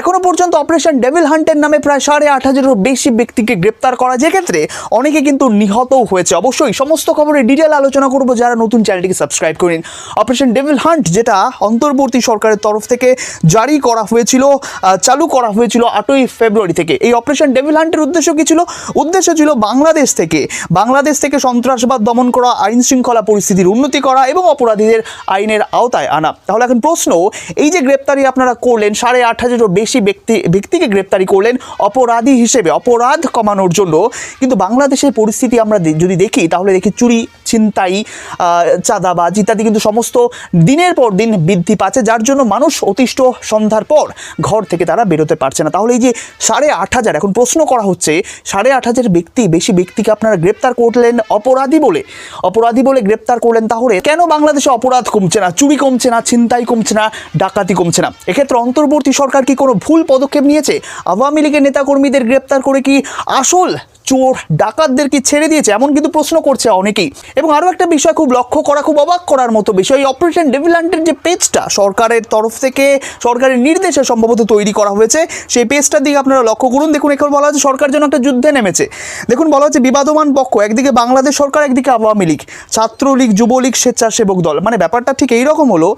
এখনও পর্যন্ত operation devil হান্টের নামে প্রায় সাড়ে আট হাজারেরও বেশি ব্যক্তিকে গ্রেপ্তার করা যেক্ষেত্রে অনেকে কিন্তু নিহতও হয়েছে। অবশ্যই সমস্ত খবরের ডিটেল আলোচনা করব যারা নতুন চ্যানেলটিকে সাবস্ক্রাইব করেন। অপারেশন ডেভিল হান্ট যেটা অন্তর্বর্তী সরকারের তরফ থেকে জারি করা হয়েছিল চালু করা হয়েছিল আটই ফেব্রুয়ারি থেকে। এই অপারেশন ডেভিল হান্টের উদ্দেশ্য কি ছিল? উদ্দেশ্য ছিল বাংলাদেশ থেকে বাংলাদেশ থেকে সন্ত্রাসবাদ দমন করা, আইন শৃঙ্খলা পরিস্থিতির উন্নতি করা এবং অপরাধীদের আইনের আওতায় আনা। তাহলে এখন প্রশ্ন, এই যে গ্রেপ্তারি আপনারা করলেন, সাড়ে আট হাজারেরও বেশি ব্যক্তি, ব্যক্তিকে গ্রেপ্তারি করলেন অপরাধী হিসেবে। অপরাধ কমানোর জন্য কিন্তু বাংলাদেশের পরিস্থিতি আমরা যদি দেখি, তাহলে দেখি চুরি ছিনতাই চাঁদাবাজ ইত্যাদি কিন্তু সমস্ত দিনের পর দিন বৃদ্ধি পাচ্ছে, যার জন্য মানুষ অতিষ্ঠ সন্ধ্যার পর ঘর থেকে তারা বেরোতে পারছে না। তাহলে এই যে সাড়ে আট হাজার, এখন প্রশ্ন করা হচ্ছে, সাড়ে আট হাজার ব্যক্তি, বেশি ব্যক্তিকে আপনারা গ্রেপ্তার করলেন অপরাধী বলে? অপরাধী বলে গ্রেপ্তার করলেন তাহলে কেন বাংলাদেশে অপরাধ কমছে না, চুরি কমছে না, ছিনতাই কমছে না, ডাকাতি কমছে না? এক্ষেত্রে অন্তর্বর্তী সরকার কি কোনো ভুল পদক্ষেপ নিয়েছে? আওয়ামী লীগের নেতাকর্মীদের গ্রেপ্তার করে কি আসল চোর ডাকাতদের কি ছেড়ে দিয়েছে? এমন কিন্তু প্রশ্ন করছে অনেকেই। এবং আরও একটা বিষয় খুব লক্ষ্য করা, খুব অবাক করার মতো বিষয়, এই অপারেশন ডেভিল্যান্টের যে পেজটা সরকারের তরফ থেকে, সরকারের নির্দেশে সম্ভবত তৈরি করা হয়েছে, সেই পেজটার দিকে আপনারা লক্ষ্য করুন। দেখুন, এখানে বলা হচ্ছে সরকার যেন একটা যুদ্ধে নেমেছে। দেখুন, বলা হচ্ছে বিবাদমান পক্ষ, একদিকে বাংলাদেশ সরকার, একদিকে আওয়ামী লীগ, ছাত্রলীগ, যুবলীগ, স্বেচ্ছাসেবক দল। মানে ব্যাপারটা ঠিক এইরকম হলো,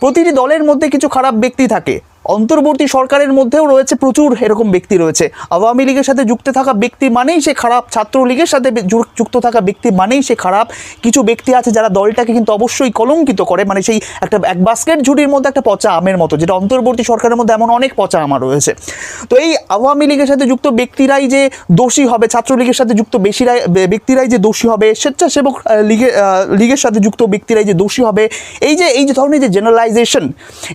প্রতিটি দলের মধ্যে কিছু খারাপ ব্যক্তি থাকে। অন্তর্বর্তী সরকারের মধ্যেও রয়েছে প্রচুর এরকম ব্যক্তি রয়েছে। আওয়ামী লীগের সাথে যুক্ত থাকা ব্যক্তি মানেই সে খারাপ, ছাত্রলীগের সাথে যুক্ত থাকা ব্যক্তি মানেই সে খারাপ। কিছু ব্যক্তি আছে যারা দলটাকে কিন্তু অবশ্যই কলঙ্কিত করে মানে সেই একটা এক বাস্কেট ঝুড়ির মধ্যে একটা পচা আমের মতো, যেটা অন্তর্বর্তী সরকারের মধ্যে এমন অনেক পচা আমার রয়েছে। তো এই আওয়ামী লীগের সাথে যুক্ত ব্যক্তিরাই যে দোষী হবে, ছাত্রলীগের সাথে যুক্ত বেশিরাই ব্যক্তিরাই যে দোষী হবে, স্বেচ্ছাসেবক লীগের লীগের সাথে যুক্ত ব্যক্তিরাই যে দোষী হবে, এই যে এই যে ধরনের যে জেনারেলাইজেশন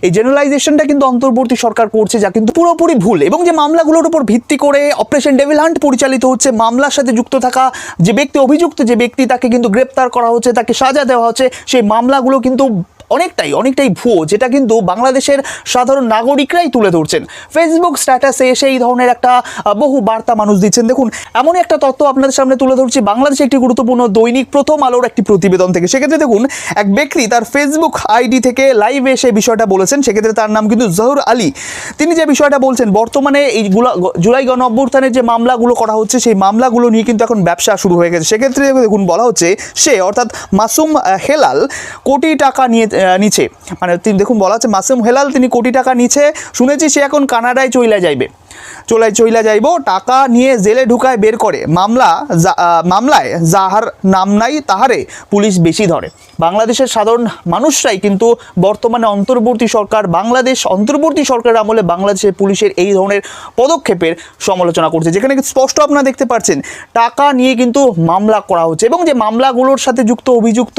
এই জেনারেলাইজেশনটা কিন্তু অন্তর্বর্তী সরকার করছে যা কিন্তু পুরোপুরি ভুল এবং যে মামলাগুলোর উপর ভিত্তি করে অপারেশন ডেভিল হান্ট পরিচালিত হচ্ছে, মামলার সাথে যুক্ত থাকা যে ব্যক্তি, অভিযুক্ত যে ব্যক্তি তাকে কিন্তু গ্রেপ্তার করা হচ্ছে, তাকে সাজা দেওয়া হচ্ছে, সেই মামলাগুলো কিন্তু অনেকটাই অনেকটাই ভুয়ো, যেটা কিন্তু বাংলাদেশের সাধারণ নাগরিকরাই তুলে ধরছেন। ফেসবুক স্ট্যাটাসে এসে এই ধরনের একটা বহু বার্তা মানুষ দিচ্ছেন। দেখুন, এমনই একটা তত্ত্ব আপনাদের সামনে তুলে ধরছি। বাংলাদেশে একটি গুরুত্বপূর্ণ দৈনিক প্রথম আলোর একটি প্রতিবেদন থেকে। সেক্ষেত্রে দেখুন, এক ব্যক্তি তার ফেসবুক আইডি থেকে লাইভে এসে বিষয়টা বলেছেন। সেক্ষেত্রে তার নাম কিন্তু জহুর আলী। তিনি যে বিষয়টা বলছেন, বর্তমানে এই জুলাই গণ অভ্যুত্থানের যে মামলাগুলো করা হচ্ছে, সেই মামলাগুলো নিয়ে কিন্তু এখন ব্যবসা শুরু হয়ে গেছে। সেক্ষেত্রে দেখুন, বলা হচ্ছে, সে অর্থাৎ মাসুম হেলাল কোটি টাকা নিয়ে নিচ্ছে মানে তিনি দেখুন, বলা হচ্ছে মাসুম হেলাল, তিনি কোটি টাকা নিচে। শুনেছি সে এখন কানাডায় চইলা যাইবে। চলে চইলা যাইব, টাকা নিয়ে জেলে ঢুকায় বের করে। মামলা মামলায় যাহার নাম নাই, তাহারে পুলিশ বেশি ধরে। বাংলাদেশের সাধারণ মানুষরাই কিন্তু বর্তমানে অন্তর্বর্তী সরকার, বাংলাদেশ অন্তর্বর্তী সরকারের আমলে বাংলাদেশের পুলিশের এই ধরনের পদক্ষেপের সমালোচনা করছে। যেখানে স্পষ্ট আপনারা দেখতে পাচ্ছেন, টাকা নিয়ে কিন্তু মামলা করা হচ্ছে এবং যে মামলাগুলোর সাথে যুক্ত, অভিযুক্ত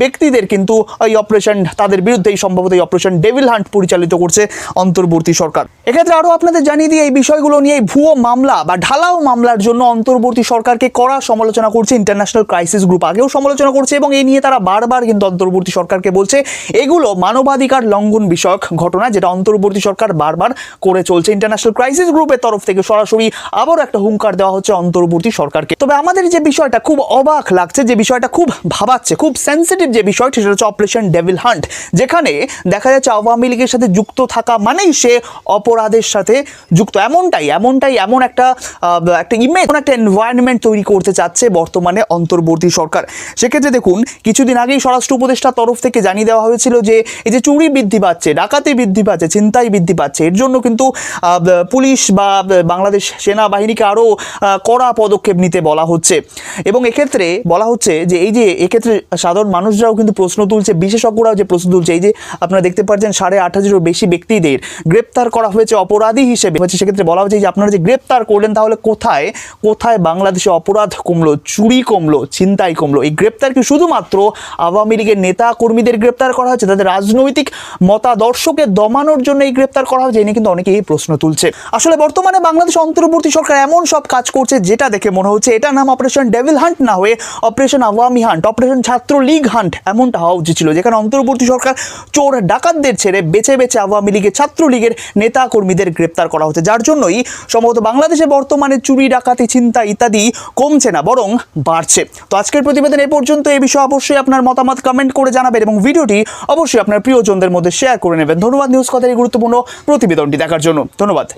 ব্যক্তিদের কিন্তু এই অপারেশন, তাদের বিরুদ্ধেই সম্ভবত এই অপারেশন ডেভিল হান্ট পরিচালিত করছে অন্তর্বর্তী সরকার। এক্ষেত্রে আরও আপনাদের জানিয়ে দিয়ে এই বিষয়গুলো নিয়ে ভুয়ো মামলা বা ঢালাও মামলার জন্য অন্তর্বর্তী সরকারকে কড়া সমালোচনা করছে ইন্টারন্যাশনাল ক্রাইসিস গ্রুপ আগেও সমালোচনা করছে এবং এই নিয়ে তারা বারবার কিন্তু অন্তর্বর্তী সরকারকে বলছে, এগুলো মানবাধিকার লঙ্ঘন বিষয়ক ঘটনা যেটা অন্তর্বর্তী সরকার বারবার করে চলছে। ইন্টারন্যাশনাল ক্রাইসিস গ্রুপের তরফ থেকে সরাসরি আবারও একটা হুঙ্কার দেওয়া হচ্ছে অন্তর্বর্তী সরকারকে। তবে আমাদের যে বিষয়টা খুব অবাক লাগছে, যে বিষয়টা খুব ভাবাচ্ছে, খুব সেন্সিটিভ যে বিষয় সেটা হচ্ছে অপারেশন ডেভিল হান্ট যেখানে দেখা যাচ্ছে আওয়ামী লীগের সাথে যুক্ত থাকা মানেই সে অপরাধের সাথে যুক্ত, এমনটাই এমনটাই, এমন একটা একটা ইমেজ একটা এনভায়রনমেন্ট তৈরি করতে চাচ্ছে বর্তমানে অন্তর্বর্তী সরকার। সেক্ষেত্রে দেখুন, কিছুদিন আগেই স্বরাষ্ট্র উপদেষ্টার তরফ থেকে জানিয়ে দেওয়া হয়েছিল যে, এই যে চুরি বৃদ্ধি পাচ্ছে, ডাকাতি বৃদ্ধি পাচ্ছে চিন্তাই বৃদ্ধি পাচ্ছে, এর জন্য কিন্তু পুলিশ বা বাংলাদেশ সেনাবাহিনীকে আরও কড়া পদক্ষেপ নিতে বলা হচ্ছে। এবং এক্ষেত্রে বলা হচ্ছে যে, এই যে, এক্ষেত্রে সাধারণ মানুষরাও কিন্তু প্রশ্ন তুলছে, বিশেষজ্ঞরাও যে প্রশ্ন তুলছে, এই যে আপনারা দেখতে পাচ্ছেন সাড়ে আট হাজারেরও বেশি ব্যক্তিদের গ্রেপ্তার করা হয়েছে অপরাধী হিসেবে। হচ্ছে, সেক্ষেত্রে বলা হচ্ছে যে আপনারা যে গ্রেপ্তার করলেন তাহলে কোথায়? কোথায় বাংলাদেশে অপরাধ কমলো, চুরি কমলো, ছিনতাই কমলো? এই গ্রেপ্তার কি শুধুমাত্র আওয়ামী লীগের নেতা কর্মীদের গ্রেপ্তার করা হচ্ছে? তাদের রাজনৈতিক মতাদর্শকে দমানোর জন্য এই গ্রেপ্তার করা হচ্ছে? এই নিয়ে কিন্তু অনেকেই প্রশ্ন তুলছে। আসলে বর্তমানে বাংলাদেশ অন্তর্বর্তী সরকার এমন সব কাজ করছে, যেটা দেখে মনে হচ্ছে এটা নাম অপারেশন ডেভিল হান্ট না হয়ে অপারেশন আওয়ামী হান্ট অপারেশন ছাত্র লীগ হান্ট এমনটা হওয়া উচিত ছিল, যেখানে অন্তর্বর্তী সরকার চোর ডাকাতদের ছেড়ে বেছে বেছে আওয়ামী লীগের ছাত্র লীগের নেতা কর্মীদের গ্রেপ্তার করা হচ্ছে। যার জন্যই সম্ভবত বাংলাদেশে বর্তমানে চুরি, ডাকাতি চিন্তা ইত্যাদি কমছে না, বরং বাড়ছে। তো আজকের প্রতিবেদন এ পর্যন্ত, এ বিষয়ে অবশ্যই আপনার মতামত কমেন্ট করে জানাবেন এবং ভিডিওটি অবশ্যই আপনার প্রিয়জনদের মধ্যে শেয়ার করে নেবেন। ধন্যবাদ নিউজ কথার এই গুরুত্বপূর্ণ প্রতিবেদনটি দেখার জন্য। ধন্যবাদ।